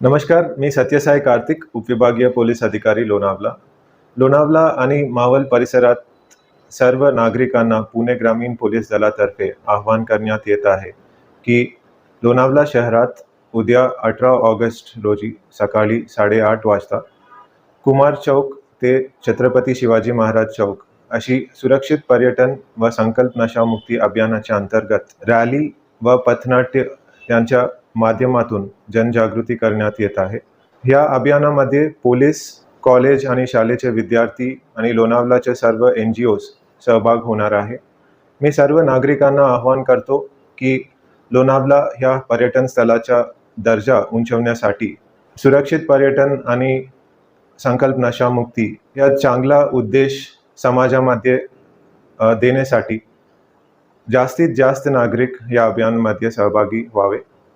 नमस्कार मी सत्यसाई कार्तिक उपविभागीय पोलीस अधिकारी लोणावला. लोणावला आणि मावल परिसरात सर्व नागरिकांना पुणे ग्रामीण पोलीस दलातर्फे आवाहन करण्यात येत आहे की लोणावला शहरात उद्या अठरा ऑगस्ट रोजी सकाळी साडेआठ वाजता कुमार चौक ते छत्रपती शिवाजी महाराज चौक अशी सुरक्षित पर्यटन व संकल्प नशामुक्ती अभियानाच्या अंतर्गत रॅली व पथनाट्य यांच्या माध्यमातून जनजागृती करण्यात येत आहे. या अभियानामध्ये पोलीस कॉलेज आणि शाळेचे विद्यार्थी आणि लोणावलाचे सर्व एन जी ओज सहभाग होणार आहे. मी सर्व नागरिकांना आवाहन करतो की लोणावला ह्या पर्यटन स्थळाचा दर्जा उंचवण्यासाठी सुरक्षित पर्यटन आणि संकल्प नशामुक्ती या चांगला उद्देश समाजामध्ये देण्यासाठी जास्तीत जास्त नागरिक या अभियानामध्ये सहभागी व्हावे.